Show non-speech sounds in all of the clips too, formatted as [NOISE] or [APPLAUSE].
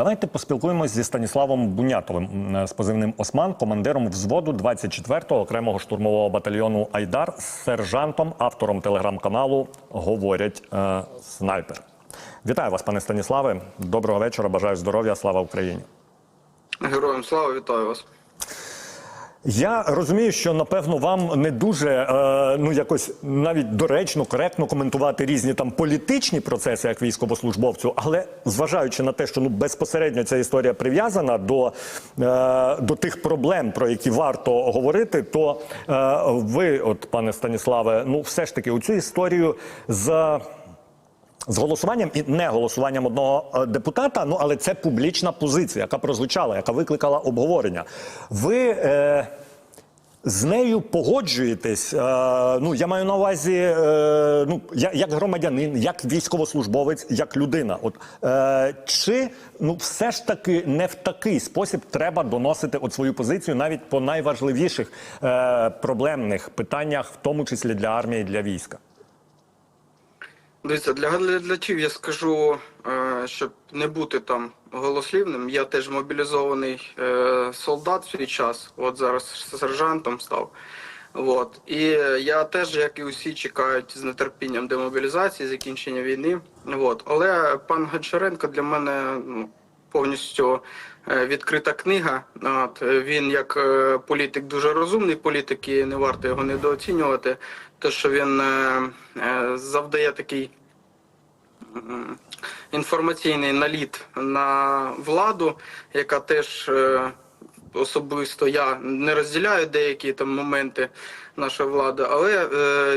Давайте поспілкуємось зі Станіславом Бунятовим з позивним Осман, командиром взводу 24-го окремого штурмового батальйону Айдар, сержантом, автором телеграм-каналу Говорять е, снайпер. Вітаю вас, пане Станіславе. Доброго вечора. Бажаю здоров'я. Слава Україні. Героям слава, вітаю вас. Я розумію, що напевно вам не дуже е, ну якось навіть доречно, коректно коментувати різні там політичні процеси як військовослужбовцю, але зважаючи на те, що ну безпосередньо ця історія прив'язана до, е, до тих проблем, про які варто говорити, то е, ви, от пане Станіславе, ну все ж таки у цю історію з. З голосуванням і не голосуванням одного е, депутата, ну але це публічна позиція, яка прозвучала, яка викликала обговорення. Ви е, з нею погоджуєтесь? Е, ну я маю на увазі, е, ну я, як громадянин, як військовослужбовець, як людина. От е, чи ну все ж таки не в такий спосіб треба доносити от свою позицію навіть по найважливіших е, проблемних питаннях, в тому числі для армії, для війська? Дивіться, для глядачів я скажу, е, щоб не бути там голослівним. Я теж мобілізований е, солдат в свій час. От зараз сержантом став. От. І я теж, як і усі, чекають з нетерпінням демобілізації, закінчення війни. От. Але пан Гончаренко для мене ну, повністю е, відкрита книга. От. Він як політик дуже розумний політик, і не варто його недооцінювати. Те, що він е, е, завдає такий інформаційний наліт на владу, яка теж е, особисто я не розділяю деякі там моменти нашої влади, але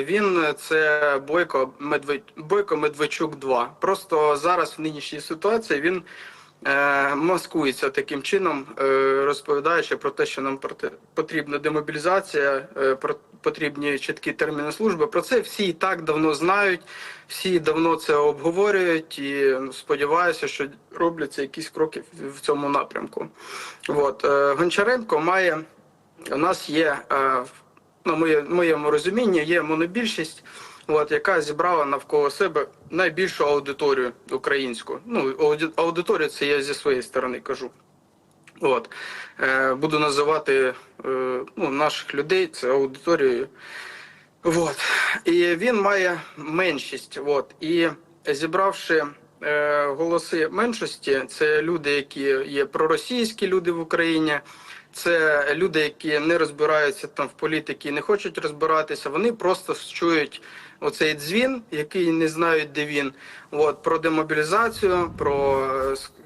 він це Бойко Медведь Бойко Медведчук 2. Просто зараз в нинішній ситуації він маскується таким чином, е, розповідаючи про те, що нам потрібна демобілізація, е, потрібні чіткі терміни служби. Про це всі і так давно знають, всі давно це обговорюють і сподіваюся, що робляться якісь кроки в- цьому напрямку. От е, Гончаренко має у нас є е, на моєму розумінні є монобільшість, от, яка зібрала навколо себе найбільшу аудиторію українську. Ну, аудиторію це я зі своєї сторони кажу. От. Е, буду називати е, ну, наших людей, це аудиторією. От. І він має меншість. От. І зібравши е, голоси меншості, це люди, які є проросійські люди в Україні. Це люди, які не розбираються там в політиці, не хочуть розбиратися. Вони просто чують оцей дзвін, який не знають, де він. От про демобілізацію, про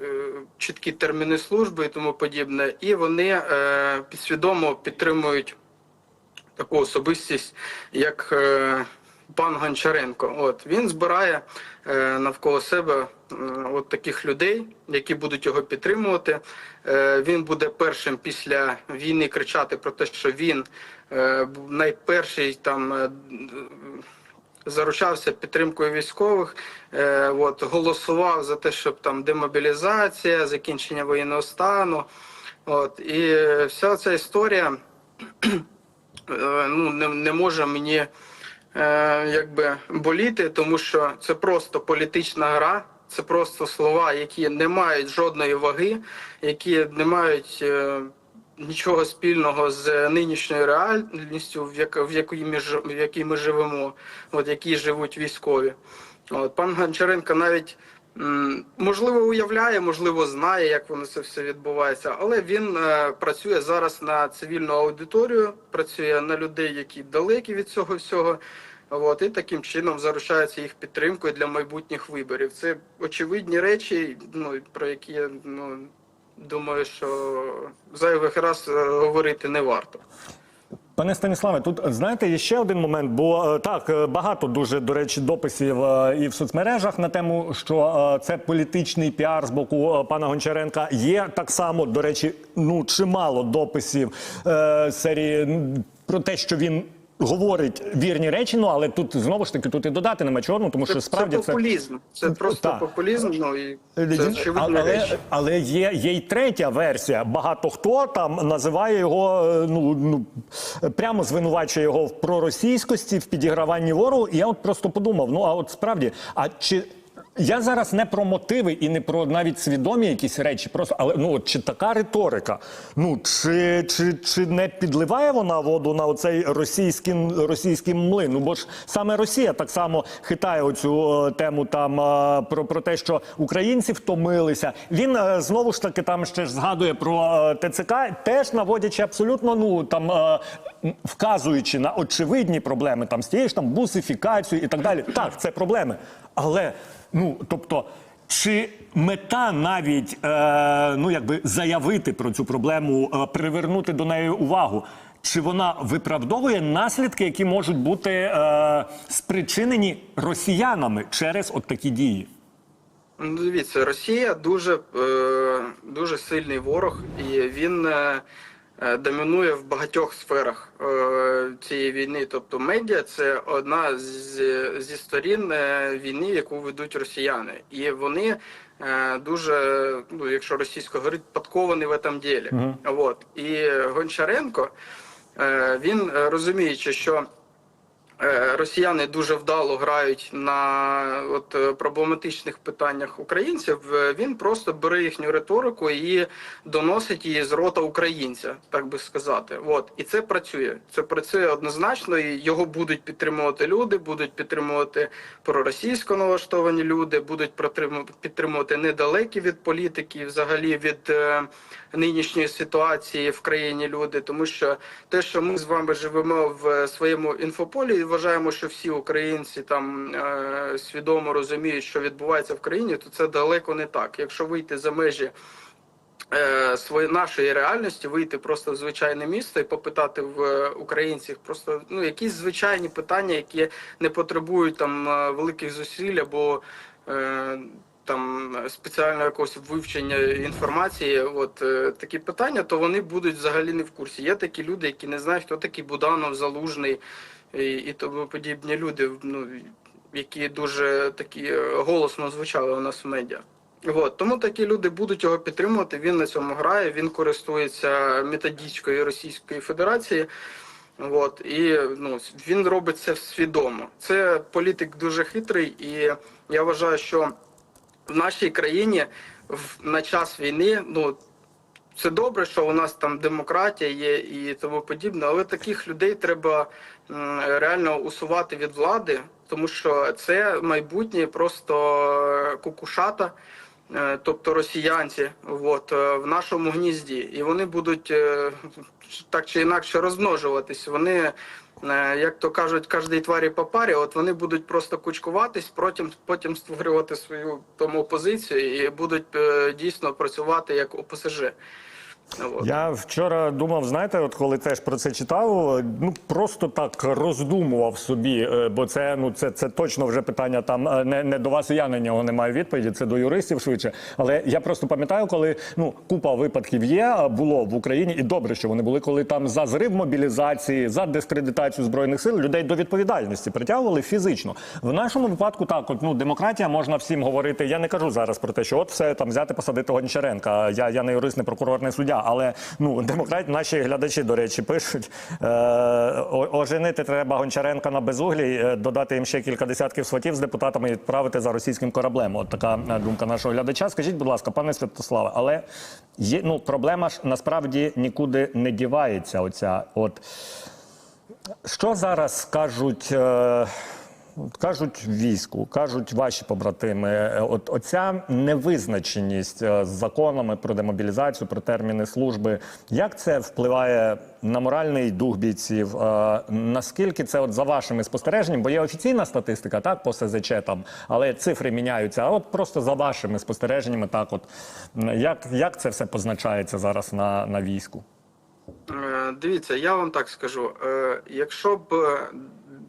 е, е, чіткі терміни служби і тому подібне. І вони е, підсвідомо підтримують таку особистість, як е, пан Гончаренко. От він збирає е, навколо себе е, от таких людей, які будуть його підтримувати. Е, він буде першим після війни кричати про те, що він найперший там. Заручався підтримкою військових, е, от голосував за те, щоб там демобілізація, закінчення воєнного стану. От і вся ця історія [CLEARS THROAT] е, ну, не, не може мені е, якби боліти, тому що це просто політична гра, це просто слова, які не мають жодної ваги, які не мають е, нічого спільного з нинішньою реальністю, в, як, в, якій ми, в якій ми живемо, от, в якій живуть військові. От, пан Гончаренко навіть можливо уявляє, можливо, знає, як воно це все відбувається, але він е, працює зараз на цивільну аудиторію, працює на людей, які далекі від цього всього. От, і таким чином заручається їх підтримкою для майбутніх виборів. Це очевидні речі, ну, про які ну, думаю, що зайвих раз е, говорити не варто. Пане Станіславе, тут знаєте, є ще один момент, бо е, так е, багато дуже до речі дописів і в соцмережах на тему, що це політичний піар з боку пана Гончаренка. Є так само, до речі, ну чимало дописів серії про те, що він. Говорить вірні речі, ну але тут знову ж таки тут і додати нема чорну, тому що Це, справді це це популізм. Це просто та. популізм. Ну і це очевидна але, речі. але є, є й третя версія. Багато хто там називає його е, ну, ну прямо звинувачує його в проросійськості, в підіграванні ворогу. І я от просто подумав: ну а от справді, а чи Я зараз не про мотиви і не про навіть свідомі якісь речі, просто але ну чи така риторика? Ну чи, чи, чи не підливає вона воду на оцей російський, російський млин? Ну бо ж саме Росія так само хитає оцю е, тему там е, про, про те, що українці втомилися. Він е, знову ж таки там ще ж згадує про ТЦК, теж наводячи абсолютно ну там вказуючи на очевидні проблеми там з тією ж там бусифікацією і так далі. Так, це проблеми. Але ну тобто. Чи мета навіть е, ну якби заявити про цю проблему, е, привернути до неї увагу? Чи вона виправдовує наслідки, які можуть бути е, спричинені росіянами через от такі дії? Ну, Дивіться, Росія дуже, е, дуже сильний ворог, і він е, домінує в багатьох сферах е, цієї війни. Тобто медіа це одна з, зі сторін е, війни, яку ведуть росіяни. І вони е, дуже, ну, якщо російською говорить, подковані в цьому ділі. От. І Гончаренко, е, він е, розуміючи, що Е, Росіяни дуже вдало грають на от е, проблематичних питаннях українців. е, Він просто бере їхню риторику і доносить її з рота українця, так би сказати. От і це працює. Це працює однозначно. і Його будуть підтримувати люди, будуть підтримувати проросійсько налаштовані люди, будуть підтримувати недалекі від політики, взагалі від е, нинішньої ситуації в країні люди, тому що те, що ми з вами живемо в своєму інфополі, і вважаємо, що всі українці там е, свідомо розуміють, що відбувається в країні, то це далеко не так. Якщо вийти за межі е, свої нашої реальності, вийти просто в звичайне місто і попитати в е, українців просто ну якісь звичайні питання, які не потребують там е, великих зусиль або е, спеціального якогось вивчення інформації, от е, такі питання, то вони будуть взагалі не в курсі. Є такі люди, які не знають, хто такий Буданов, Залужний і, і тому подібні люди, ну які дуже такі е, голосно звучали у нас в медіа. От, тому такі люди будуть його підтримувати. Він на цьому грає. Він користується методичкою Російської Федерації. От і ну він робить це свідомо. Це політик дуже хитрий, і я вважаю, що в нашій країні в на час війни, ну це добре, що у нас там демократія є і тому подібне, але таких людей треба реально усувати від влади, тому що це майбутнє просто кукушата. Е, Тобто росіянці, от е, в нашому гнізді, і вони будуть е, так чи інакше розмножуватись. Вони, як то кажуть, кожній тварі по парі, от вони будуть просто кучкуватись, потім потім створювати свою тому позицію і будуть дійсно працювати як ОПСЖ. От. Я вчора думав, знаєте, от коли теж про це читав, ну просто так роздумував собі, е, бо це ну це, це точно вже питання там е, не, не до вас, і я на нього не маю відповіді. Це до юристів швидше. Але я просто пам'ятаю, коли ну купа випадків є, було в Україні, і добре, що вони були, коли там за зрив мобілізації, за дискредитацію збройних сил людей до відповідальності притягували фізично. В нашому випадку так, от ну демократія можна всім говорити. Я не кажу зараз про те, що от все там взяти, посадити Гончаренка. Я, я не юрист, не прокурор, не суддя. Але ну демократ, наші глядачі, до речі, пишуть е, оженити треба Гончаренка на безуглі, е, додати їм ще кілька десятків сватів з депутатами і відправити за російським кораблем. От така е, думка нашого глядача. Скажіть, будь ласка, пане Святославе, але є ну проблема ж насправді нікуди не дівається. Оця от що зараз кажуть. Е, Кажуть війську, кажуть ваші побратими, е, от оця невизначеність е, з законами про демобілізацію, про терміни служби, як це впливає на моральний дух бійців? Е, Наскільки це от за вашими спостереженнями? Бо є офіційна статистика, так по СЗЧ там, але цифри міняються. А от просто за вашими спостереженнями, так от як, як це все позначається зараз на, на війську? Дивіться, я вам так скажу. Якщо б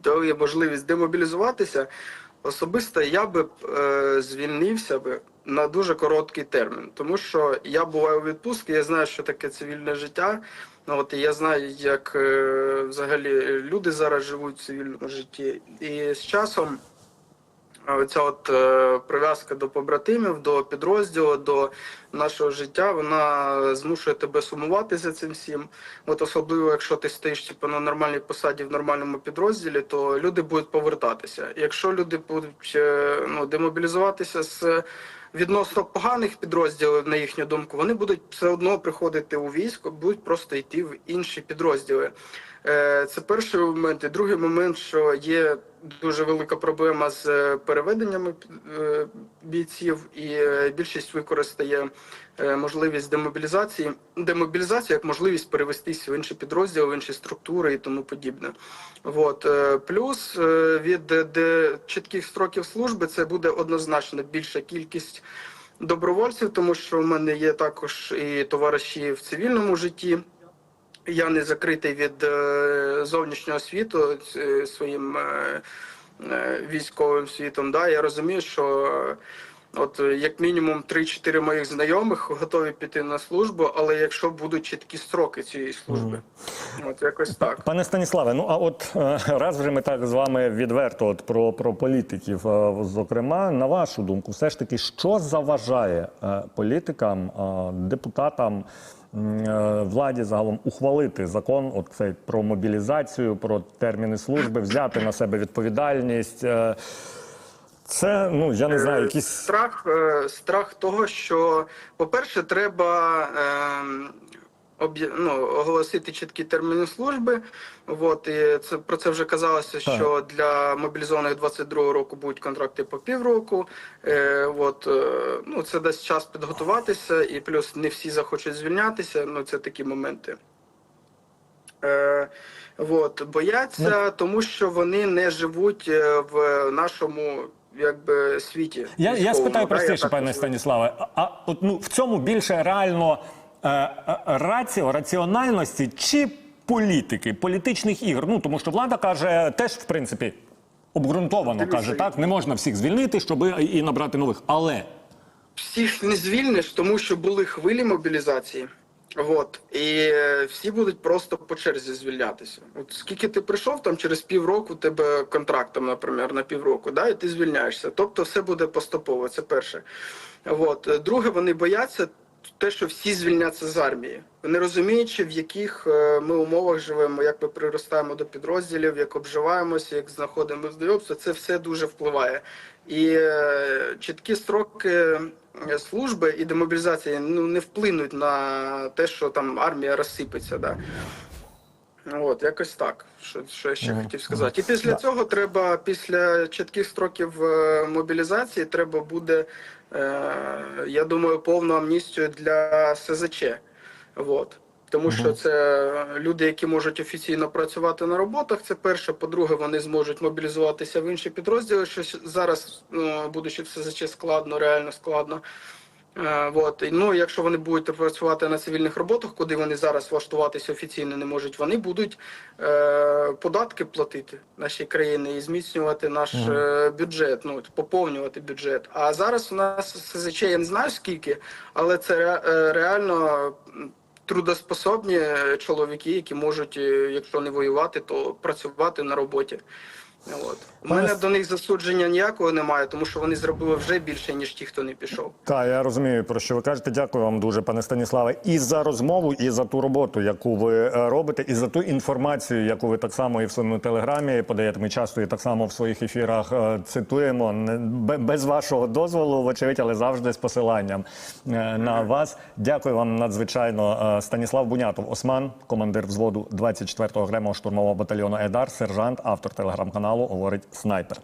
дали можливість демобілізуватися, особисто я би е, звільнився би на дуже короткий термін, тому що я буваю у відпустці, я знаю, що таке цивільне життя. Ну, от, я знаю, як е, взагалі люди зараз живуть в цивільному житті. І з часом Оця от е, прив'язка до побратимів, до підрозділу, до нашого життя, вона змушує тебе сумувати за цим всім. От особливо, якщо ти стоїш типу, на нормальній посаді в нормальному підрозділі, то люди будуть повертатися. Якщо люди будуть е, ну, демобілізуватися з відносно поганих підрозділів, на їхню думку, вони будуть все одно приходити у військо, будуть просто йти в інші підрозділи. Е, Це перший момент. І другий момент, що є дуже велика проблема з е, переведеннями е, бійців, і більшість використає можливість демобілізації, демобілізацію як можливість перевестись в інші підрозділи, в інші структури і тому подібне. От. Плюс від чітких строків служби це буде однозначно більша кількість добровольців, тому що в мене є також і товариші в цивільному житті. Я не закритий від е, зовнішнього світу е, своїм е, військовим світом. Да? Я розумію, що от як мінімум 3-4 моїх знайомих готові піти на службу, але якщо будуть чіткі строки цієї служби, от якось так. Пане Станіславе, ну а от раз вже ми так з вами відверто от про, про політиків, зокрема, на вашу думку, все ж таки, що заважає політикам, депутатам, владі загалом ухвалити закон, от цей про мобілізацію, про терміни служби, взяти на себе відповідальність? е, Це ну я не знаю, якийсь страх, е, страх того, що, по-перше, треба ем, ну, оголосити чіткі терміни служби. От, і це, про це вже казалося, що для мобілізованих 22 року будуть контракти по півроку. Е, от, е, ну, це дасть час підготуватися, і плюс не всі захочуть звільнятися. Ну, це такі моменти. Е, от, бояться, тому що вони не живуть е, в нашому якби світі. Я, я спитаю простіше, пане. Станіславе. А, от ну в цьому більше реально раціо, раціональності чи політики, політичних ігр? Ну тому що влада каже, теж в принципі обґрунтовано каже, так не можна всіх звільнити, щоб і набрати нових. Але Всіх не звільниш, тому що були хвилі мобілізації. От і е, всі будуть просто по черзі звільнятися. От скільки ти прийшов там через півроку, тебе контракт, там, наприклад, на півроку, да, і ти звільняєшся. Тобто все буде поступово. Це перше. От Е, друге, вони бояться те, що всі звільняться з армії. Не розуміючи, в яких е, ми умовах живемо, як ми приростаємо до підрозділів, як обживаємося, як знаходимо знайомство, це все дуже впливає. І е, чіткі строки е, служби і демобілізації ну не вплинуть на те, що там армія розсипеться. Да. От, якось так. Що, що я ще хотів сказати. І після цього треба, після чітких строків е, мобілізації, треба буде, е, я думаю, повну амністію для СЗЧ. От. Тому що це люди, які можуть офіційно працювати на роботах. Це перше. По-друге, вони зможуть мобілізуватися в інші підрозділи, що зараз, ну, будучи в СЗЧ, складно, реально складно. Е, Вот. Ну, якщо вони будуть працювати на цивільних роботах, куди вони зараз влаштуватися офіційно не можуть, вони будуть е, податки платити нашій країні і зміцнювати наш е, бюджет, ну поповнювати бюджет. А зараз у нас СЗЧ, я не знаю скільки, але це ре- е, реально трудоспособні чоловіки, які можуть, е, якщо не воювати, то працювати на роботі. От. У Пане мене до них засудження ніякого немає, тому що вони зробили вже більше, ніж ті, хто не пішов. Так, я розумію, про що ви кажете. Дякую вам дуже, пане Станіславе, і за розмову, і за ту роботу, яку ви е, робите, і за ту інформацію, яку ви так само і в своєму телеграмі подаєте. Ми часто і так само в своїх ефірах е, цитуємо без вашого дозволу, вочевидь, але завжди з посиланням е, на вас. Дякую вам надзвичайно. Станіслав Бунятов, Осман, командир взводу 24-го окремого штурмового батальйону Едар, сержант, автор телеграм-каналу говорить снайпер.